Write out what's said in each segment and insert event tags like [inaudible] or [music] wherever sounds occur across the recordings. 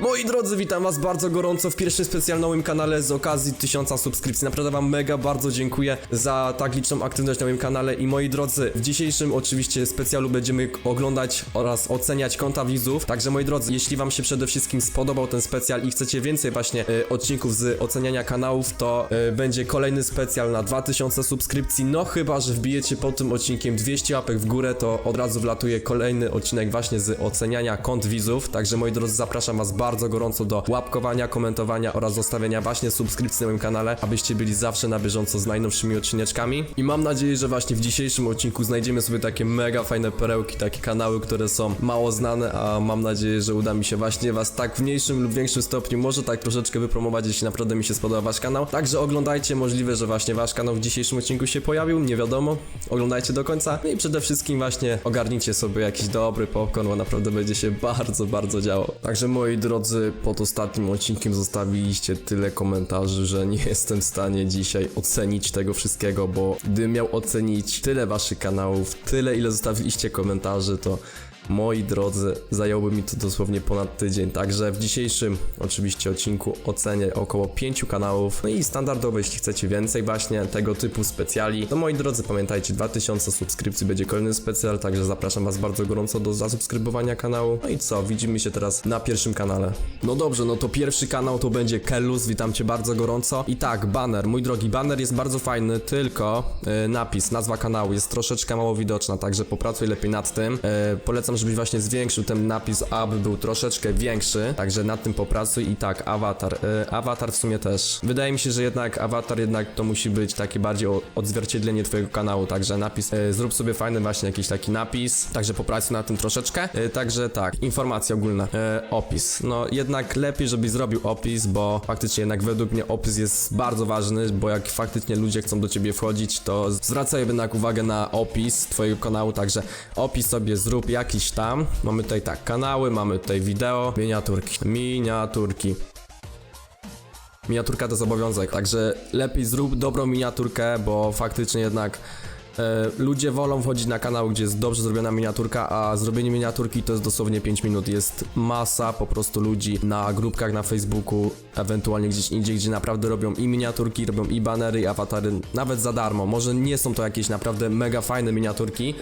Moi drodzy, witam was bardzo gorąco w pierwszym specjalnym kanale z okazji 1000 subskrypcji. Naprawdę wam mega bardzo dziękuję za tak liczną aktywność na moim kanale i moi drodzy, w dzisiejszym oczywiście specjalu będziemy oglądać oraz oceniać konta widzów. Także moi drodzy, jeśli wam się przede wszystkim spodobał ten specjal i chcecie więcej właśnie e, odcinków z oceniania kanałów, to e, będzie kolejny specjal na 2000 subskrypcji. No chyba, że wbijecie pod tym odcinkiem 200 łapek w górę, to od razu wlatuje kolejny odcinek właśnie z oceniania kont widzów. Także moi drodzy, zapraszam was bardzo gorąco do łapkowania, komentowania oraz zostawiania właśnie subskrypcji na moim kanale, abyście byli zawsze na bieżąco z najnowszymi odcineczkami. I mam nadzieję, że właśnie w dzisiejszym odcinku znajdziemy sobie takie mega fajne perełki, takie kanały, które są mało znane, a mam nadzieję, że uda mi się właśnie was tak w mniejszym lub większym stopniu może tak troszeczkę wypromować, jeśli naprawdę mi się spodoba wasz kanał. Także oglądajcie, możliwe, że właśnie wasz kanał w dzisiejszym odcinku się pojawił, nie wiadomo. Oglądajcie do końca. No i przede wszystkim właśnie ogarnijcie sobie jakiś dobry popcorn, bo naprawdę będzie się bardzo, bardzo działo. Także moi drodzy, pod ostatnim odcinkiem zostawiliście tyle komentarzy, że nie jestem w stanie dzisiaj ocenić tego wszystkiego, bo gdybym miał ocenić tyle waszych kanałów, tyle ile zostawiliście komentarzy, to Moi drodzy, zająłby mi to dosłownie ponad tydzień, także w dzisiejszym oczywiście odcinku ocenię około 5 kanałów. No i standardowo, jeśli chcecie więcej właśnie tego typu specjali, to moi drodzy, pamiętajcie, 2000 subskrypcji będzie kolejny specjal, także zapraszam was bardzo gorąco do zasubskrybowania kanału. No i co, widzimy się teraz na pierwszym kanale. No dobrze, no to pierwszy kanał to będzie Kellus, witam cię bardzo gorąco. I tak, banner, mój drogi, banner jest bardzo fajny, tylko yy, napis, nazwa kanału jest troszeczkę mało widoczna, także popracuj lepiej nad tym. Yy, polecam, żebyś właśnie zwiększył ten napis, aby był troszeczkę większy, także nad tym popracuj i tak, awatar. Yy, awatar w sumie też. Wydaje mi się, że jednak awatar jednak to musi być takie bardziej odzwierciedlenie twojego kanału, także napis, yy, zrób sobie fajny właśnie jakiś taki napis, także popracuj nad tym troszeczkę. Yy, także tak, informacje ogólne, yy, opis. No jednak lepiej, żebyś zrobił opis, bo faktycznie jednak według mnie opis jest bardzo ważny, bo jak faktycznie ludzie chcą do ciebie wchodzić, to zwracaj jednak uwagę na opis twojego kanału, także opis sobie zrób jakiś tam. Mamy tutaj tak, kanały, mamy tutaj wideo, miniaturki, miniaturki. Miniaturka to jest obowiązek, także lepiej zrób dobrą miniaturkę, bo faktycznie jednak e, ludzie wolą wchodzić na kanał, gdzie jest dobrze zrobiona miniaturka, a zrobienie miniaturki to jest dosłownie 5 minut. Jest masa po prostu ludzi na grupkach na Facebooku, ewentualnie gdzieś indziej, gdzie naprawdę robią i miniaturki, robią i banery, i awatary, nawet za darmo. Może nie są to jakieś naprawdę mega fajne miniaturki,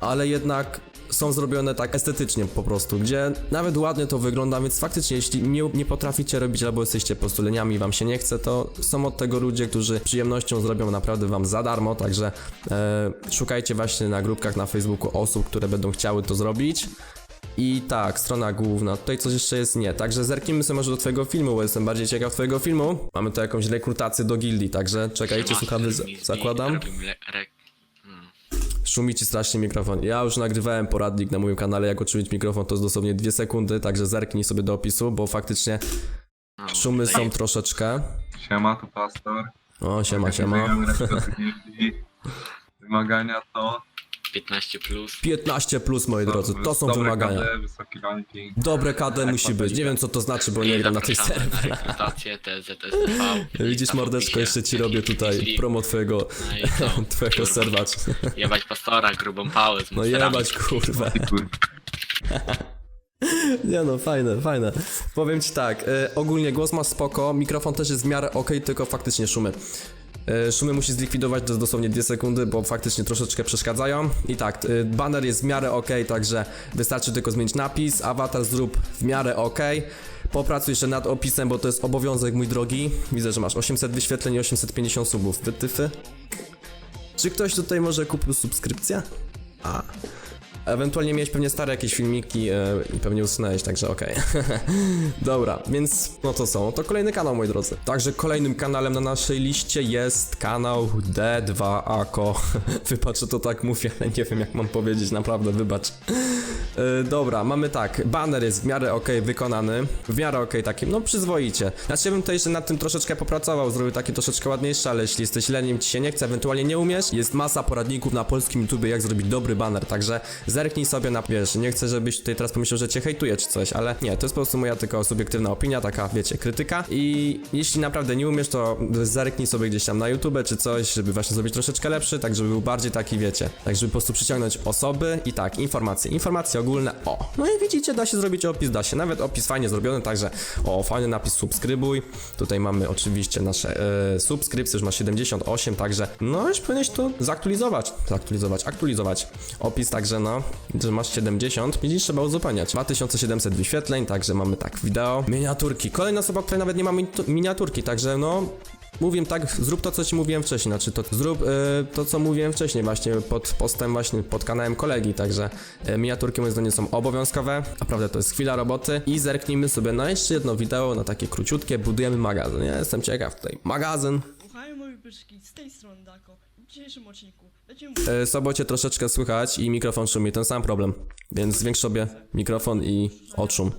ale jednak są zrobione tak estetycznie po prostu, gdzie nawet ładnie to wygląda, więc faktycznie jeśli nie, nie potraficie robić albo jesteście po prostu leniami i wam się nie chce, to są od tego ludzie, którzy przyjemnością zrobią naprawdę wam za darmo, także e, szukajcie właśnie na grupkach na Facebooku osób, które będą chciały to zrobić. I tak, strona główna. Tutaj coś jeszcze jest nie. Także zerknijmy sobie może do twojego filmu, bo jestem bardziej ciekaw twojego filmu. Mamy tu jakąś rekrutację do gildii, także czekajcie, słuchamy, zakładam. Robimy re- Szumi ci strasznie mikrofon. Ja już nagrywałem poradnik na moim kanale, jak uczynić mikrofon, to jest dosłownie dwie sekundy, także zerknij sobie do opisu, bo faktycznie no, szumy tutaj są troszeczkę. Siema, tu pastor. O, siema, siema. [laughs] Wymagania to... 15 plus. 15 plus, moi drodzy, to są dobre wymagania. KD, wysoki ranking. Dobre KD musi być. Nie wiem, co to znaczy, bo nie gram na tej zapraszamy serwie. na rekrutację TZSTV. [laughs] Widzisz, mordeczko, jeszcze ci robię tutaj promo twojego, No i co? [laughs] twojego serwacza. [laughs] Jebać pastora, grubą pałę z No monsterami. jebać, kurwa. Nie no, fajne, fajne. Powiem ci tak, e, ogólnie głos ma spoko, mikrofon też jest w miarę ok, tylko faktycznie szumy. E, szumy musi zlikwidować, to dosłownie 2 sekundy, bo faktycznie troszeczkę przeszkadzają. I tak, e, banner jest w miarę ok, także wystarczy tylko zmienić napis, awatar zrób w miarę ok. Popracuj jeszcze nad opisem, bo to jest obowiązek, mój drogi. Widzę, że masz 800 wyświetleń i 850 subów. Wytyfy? Czy ktoś tutaj może kupił subskrypcję? A. Ewentualnie miałeś pewnie stare jakieś filmiki e, i pewnie usunąłeś, także okej. [laughs] Dobra, więc no to są. To kolejny kanał, moi drodzy. Także kolejnym kanałem na naszej liście jest kanał D2AKO. [laughs] Wybacz, że to tak mówię, ale nie wiem jak mam powiedzieć, naprawdę wybacz. E, dobra, mamy tak. Banner jest w miarę ok wykonany. W miarę ok takim, no przyzwoicie. Znaczy ja bym tutaj jeszcze nad tym troszeczkę popracował, zrobił taki troszeczkę ładniejszy, ale jeśli jesteś leniem, ci się nie chce, ewentualnie nie umiesz, jest masa poradników na polskim YouTube, jak zrobić dobry banner, także zerknij sobie na, wiesz, nie chcę, żebyś tutaj teraz pomyślał, że cię hejtuję czy coś, ale nie, to jest po prostu moja tylko subiektywna opinia, taka, wiecie, krytyka i jeśli naprawdę nie umiesz, to zerknij sobie gdzieś tam na YouTube czy coś, żeby właśnie zrobić troszeczkę lepszy, tak żeby był bardziej taki, wiecie, tak żeby po prostu przyciągnąć osoby i tak, informacje, informacje ogólne. O, no i widzicie, da się zrobić opis, da się. Nawet opis fajnie zrobiony, także o, fajny napis subskrybuj. Tutaj mamy oczywiście nasze e, subskrypcje, już ma 78, także no już powinieneś to zaktualizować. Zaktualizować, aktualizować. Opis także no, że masz 70, widzisz, trzeba uzupełniać. 2700 wyświetleń, także mamy tak wideo. Miniaturki. Kolejna osoba, która nawet nie ma miniatu- miniaturki, także no Mówię tak, zrób to, co ci mówiłem wcześniej, znaczy to zrób e, to, co mówiłem wcześniej właśnie pod postem właśnie pod kanałem kolegi, także e, miniaturki moim zdaniem są obowiązkowe, naprawdę to jest chwila roboty i zerknijmy sobie na jeszcze jedno wideo, na takie króciutkie, budujemy magazyn, ja jestem ciekaw tutaj, magazyn, Słuchaj moje byczki, z tej strony Dako. W dzisiejszym odcinku będziemy sobocie troszeczkę słychać i mikrofon szumi, ten sam problem, więc zwiększ sobie mikrofon i odszum.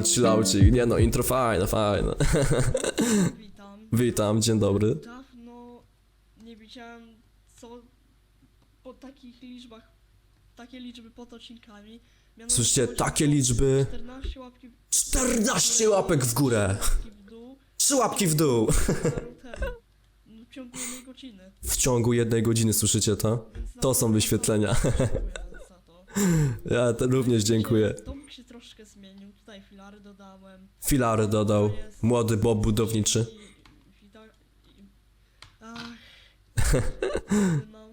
Ale chillaucik, nie no, intro fajne, fajne. Witam. Witam, dzień dobry. Dawno nie widziałem co po takich liczbach, takie liczby pod odcinkami. Mianowicie Słyszycie, chodzi takie o liczby. 14 łapki w 14 łapek w górę, łapki w dół 3 łapki w dół. W ciągu jednej godziny. W ciągu jednej godziny słyszycie to? Więc To są wyświetlenia. Dziękuję za to. Ja te również dziękuję. Dom się troszkę zmienił. Tutaj filary dodałem. Filary dodał. Młody Bob budowniczy. I, i, tak- i, ach. [laughs] No,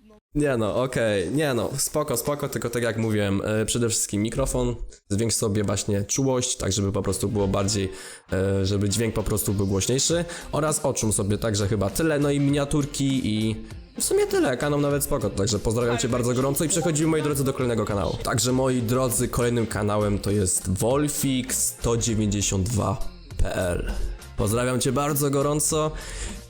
no, Nie no, okej, nie no, spoko, spoko, tylko tak jak mówiłem, e, przede wszystkim mikrofon, zwiększ sobie właśnie czułość, tak żeby po prostu było bardziej, e, żeby dźwięk po prostu był głośniejszy oraz oczum sobie, także chyba tyle, no i miniaturki i w sumie tyle, kanał nawet spoko, także pozdrawiam cię bardzo gorąco i przechodzimy moi drodzy do kolejnego kanału. Także moi drodzy, kolejnym kanałem to jest Wolfix192.pl Pozdrawiam cię bardzo gorąco.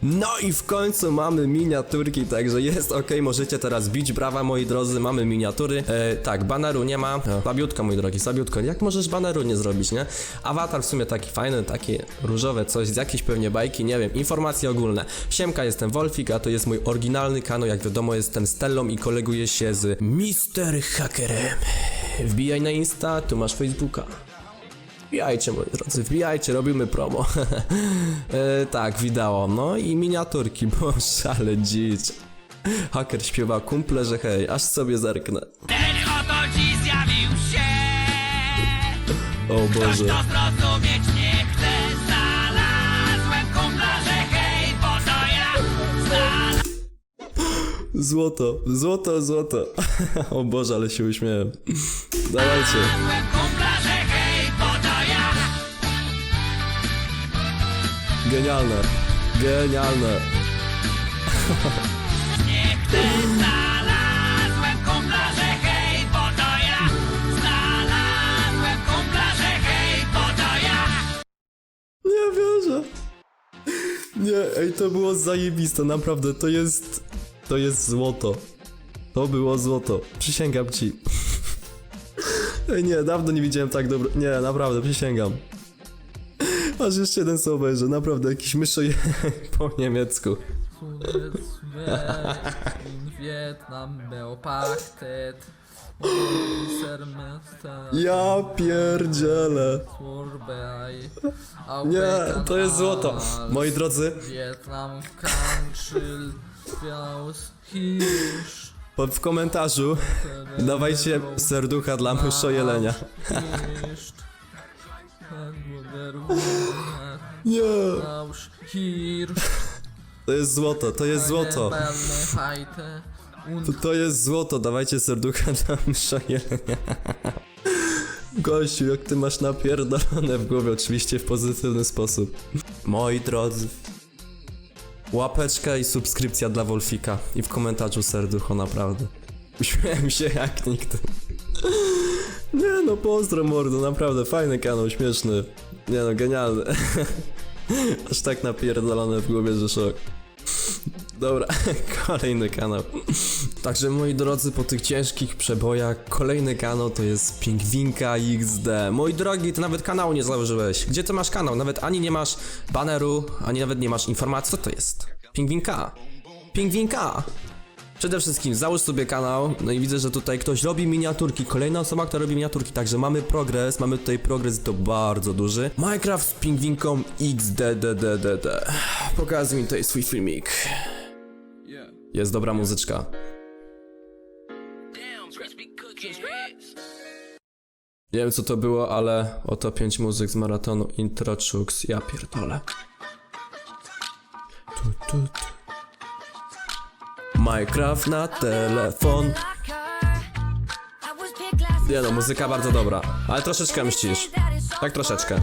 No i w końcu mamy miniaturki, także jest ok, możecie teraz bić brawa moi drodzy, mamy miniatury. E, tak, baneru nie ma. E, Słabiutko mój drogi, słabiutko. Jak możesz baneru nie zrobić, nie? Awatar w sumie taki fajny, takie różowe coś z jakiejś pewnie bajki, nie wiem, informacje ogólne. Siemka, jestem Wolfik, a to jest mój oryginalny kanał, jak wiadomo jestem Stellą i koleguję się z Mister Hackerem. Wbijaj na Insta, tu masz Facebooka. Wbijajcie moi drodzy, wbijajcie, robimy promo. [laughs] e, tak, wideo. No i miniaturki, [laughs] bo szale dzicz. Haker śpiewa kumple, że hej, aż sobie zerknę. Ten oto dziś zjawił się O Boże. To zrozumieć nie chce Znalazłem kumpla, że hej, bo to ja Znalazłem Złoto, złoto, złoto. [laughs] o Boże, ale się uśmiałem. Dawajcie. Genialne. Genialne. Znalazłem hej, bo to ja Znalazłem hej, bo to ja Nie wierzę. Nie, ej, to było zajebiste, naprawdę, to jest... To jest złoto. To było złoto. Przysięgam ci. [laughs] Ej, nie, dawno nie widziałem tak dobro... Nie, naprawdę, przysięgam. [laughs] Aż jeszcze jeden sobie obejrzę, naprawdę, jakiś myszoje [laughs] po niemiecku. in Vietnam Beopachtet Ja pierdzielę. Nie, to jest złoto. Moi drodzy, Vietnam w komentarzu dawajcie serducha dla myszojelenia. [laughs] Hirsch Nie, to jest złoto, to jest złoto. To, to jest złoto, dawajcie serducha dla myszojelenia. Gościu, jak ty masz napierdolone w głowie, oczywiście w pozytywny sposób. Moi drodzy, łapeczka i subskrypcja dla Wolfika i w komentarzu serducho, naprawdę. Uśmiałem się jak nigdy. Nie no, pozdro mordo, naprawdę fajny kanał, śmieszny. Nie no, genialny. [laughs] Aż tak napierdolone w głowie, że szok. Dobra, [laughs] kolejny kanał. Także moi drodzy, po tych ciężkich przebojach, kolejny kanał to jest Pingwinka XD. Moi drogi, ty nawet kanału nie założyłeś. Gdzie ty masz kanał? Nawet ani nie masz baneru, ani nawet nie masz informacji. Co to jest? Pingwinka. Pingwinka. Przede wszystkim załóż sobie kanał, no i widzę, że tutaj ktoś robi miniaturki, kolejna osoba, która robi miniaturki, także mamy progres, mamy tutaj progres i to bardzo duży. Minecraft z pingwinką XDDDDD. Pokazuj mi tutaj swój filmik. Jest dobra muzyczka. Nie wiem co to było, ale oto pięć muzyk z maratonu Intro Chooks, ja pierdolę. Tu, tu, tu. Minecraft na telefon. Nie no, muzyka bardzo dobra, ale troszeczkę mścisz. Tak troszeczkę.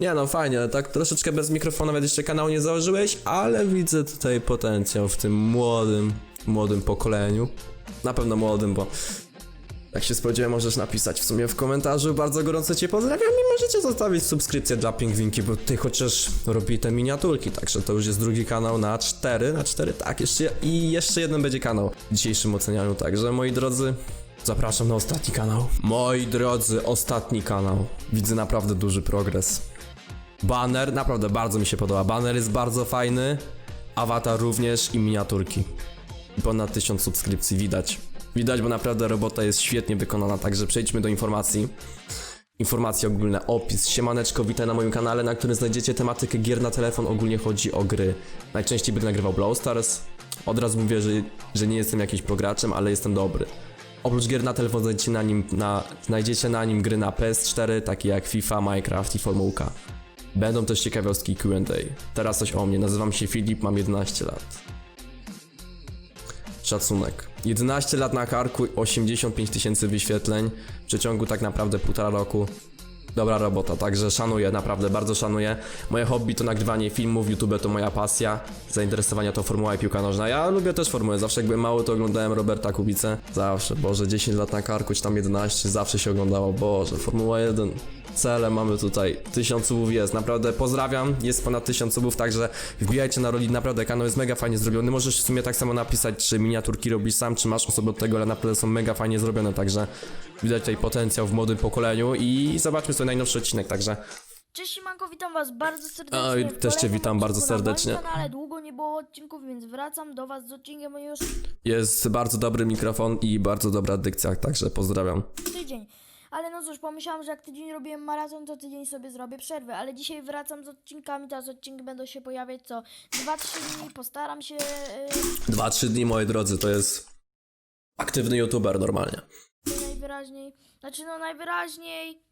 Nie no, fajnie, tak troszeczkę bez mikrofonu nawet jeszcze kanału nie założyłeś, ale widzę tutaj potencjał w tym młodym, młodym pokoleniu. Na pewno młodym, bo jak się spodziewałem, możesz napisać w sumie w komentarzu. Bardzo gorąco Cię pozdrawiam możecie zostawić subskrypcję dla Pingwinki, bo Ty chociaż robi te miniaturki, także to już jest drugi kanał na cztery, na cztery, tak, jeszcze i jeszcze jeden będzie kanał w dzisiejszym ocenianiu, także moi drodzy, zapraszam na ostatni kanał. Moi drodzy, ostatni kanał. Widzę naprawdę duży progres. Banner, naprawdę bardzo mi się podoba. Banner jest bardzo fajny, awatar również i miniaturki. Ponad 1000 subskrypcji widać. Widać, bo naprawdę robota jest świetnie wykonana, także przejdźmy do informacji. Informacje ogólne, opis. Siemaneczko, witaj na moim kanale, na którym znajdziecie tematykę gier na telefon. Ogólnie chodzi o gry. Najczęściej będę nagrywał Brawl Stars. Od razu mówię, że, że nie jestem jakimś prograczem, ale jestem dobry. Oprócz gier na telefon znajdziecie na nim, na, znajdziecie na nim gry na PS4, takie jak FIFA, Minecraft i Formułka. Będą też ciekawostki Q&A. Teraz coś o mnie. Nazywam się Filip, mam 11 lat. Szacunek. 11 lat na karku, 85 tysięcy wyświetleń w przeciągu tak naprawdę półtora roku. Dobra robota, także szanuję, naprawdę bardzo szanuję. Moje hobby to nagrywanie filmów, YouTube to moja pasja, zainteresowania to formuła i piłka nożna. Ja lubię też formułę, zawsze jak byłem to oglądałem Roberta Kubicę. Zawsze, Boże, 10 lat na karku, czy tam 11, zawsze się oglądało, Boże, Formuła 1. Cele mamy tutaj, 1000 subów jest, naprawdę pozdrawiam, jest ponad 1000 subów, także wbijajcie na roli, naprawdę kanał jest mega fajnie zrobiony. Możesz w sumie tak samo napisać, czy miniaturki robisz sam, czy masz osobę od tego, ale naprawdę są mega fajnie zrobione, także widać tutaj potencjał w młodym pokoleniu i zobaczmy sobie najnowszy odcinek, także Cześć Siemanko, witam was bardzo serdecznie. Oj, w też cię kolejnym witam bardzo na moim serdecznie. kanale długo nie było odcinków, więc wracam do was z odcinkiem już jest bardzo dobry mikrofon i bardzo dobra dykcja, także pozdrawiam. tydzień. Ale no cóż, pomyślałam, że jak tydzień robiłem maraton, to tydzień sobie zrobię przerwę. Ale dzisiaj wracam z odcinkami, teraz odcinki będą się pojawiać co 2-3 dni. Postaram się. Yy, 2-3 dni, moi drodzy, to jest aktywny youtuber normalnie. najwyraźniej. Znaczy, no najwyraźniej.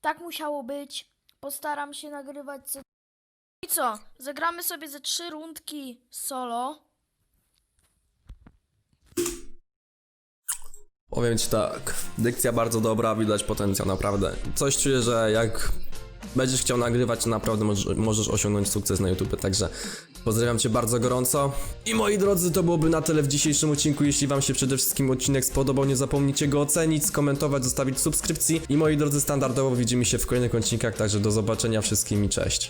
Tak musiało być. Postaram się nagrywać. Co... I co? Zagramy sobie ze trzy rundki solo. Powiem ci tak, dykcja bardzo dobra, widać potencjał naprawdę. Coś czuję, że jak będziesz chciał nagrywać, naprawdę możesz, możesz osiągnąć sukces na YouTube, także pozdrawiam cię bardzo gorąco. I moi drodzy, to byłoby na tyle w dzisiejszym odcinku. Jeśli wam się przede wszystkim odcinek spodobał, nie zapomnijcie go ocenić, skomentować, zostawić subskrypcji. I moi drodzy, standardowo widzimy się w kolejnych odcinkach, także do zobaczenia wszystkim i cześć.